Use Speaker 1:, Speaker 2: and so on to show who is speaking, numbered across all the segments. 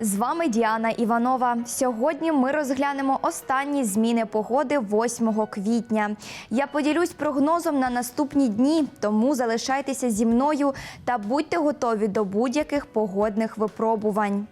Speaker 1: З вами Діана Іванова. Сьогодні ми розглянемо останні зміни погоди 8 квітня. Я поділюсь прогнозом на наступні дні, тому залишайтеся зі мною та будьте готові до будь-яких погодних випробувань.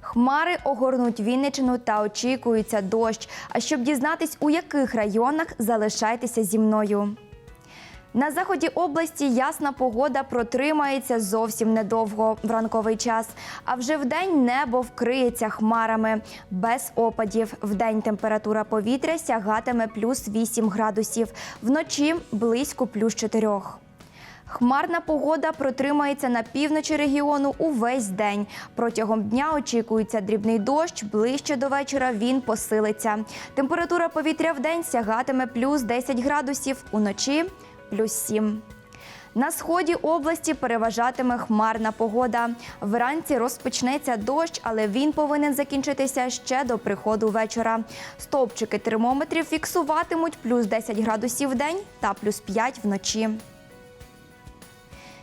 Speaker 1: Хмари огорнуть Вінничину та очікується дощ. А щоб дізнатись, у яких районах залишайтеся зі мною. На заході області ясна погода протримається зовсім недовго в ранковий час. А вже вдень небо вкриється хмарами без опадів. Вдень температура повітря сягатиме плюс 8 градусів, вночі близько плюс 4. Хмарна погода протримається на півночі регіону увесь день. Протягом дня очікується дрібний дощ. Ближче до вечора він посилиться. Температура повітря в день сягатиме плюс 10 градусів, уночі плюс 7. На сході області переважатиме хмарна погода. Вранці розпочнеться дощ, але він повинен закінчитися ще до приходу вечора. Стовпчики термометрів фіксуватимуть плюс 10 градусів в день та плюс 5 вночі.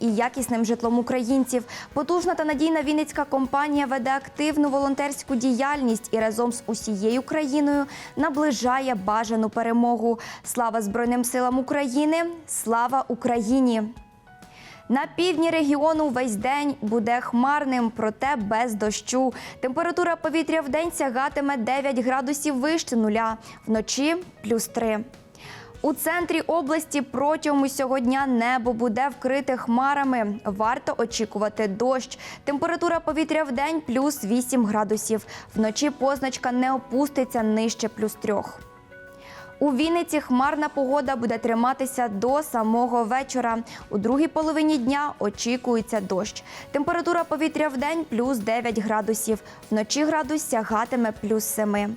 Speaker 1: і якісним житлом українців. Потужна та надійна Вінницька компанія веде активну волонтерську діяльність і разом з усією країною наближає бажану перемогу. Слава Збройним силам України! Слава Україні! На півдні регіону весь день буде хмарним, проте без дощу. Температура повітря в день сягатиме 9 градусів вище нуля, вночі плюс 3. У центрі області протягом усього дня небо буде вкрите хмарами. Варто очікувати дощ. Температура повітря в день плюс 8 градусів. Вночі позначка не опуститься нижче плюс 3. У Вінниці хмарна погода буде триматися до самого вечора. У другій половині дня очікується дощ. Температура повітря в день плюс 9 градусів. Вночі градус сягатиме плюс 7.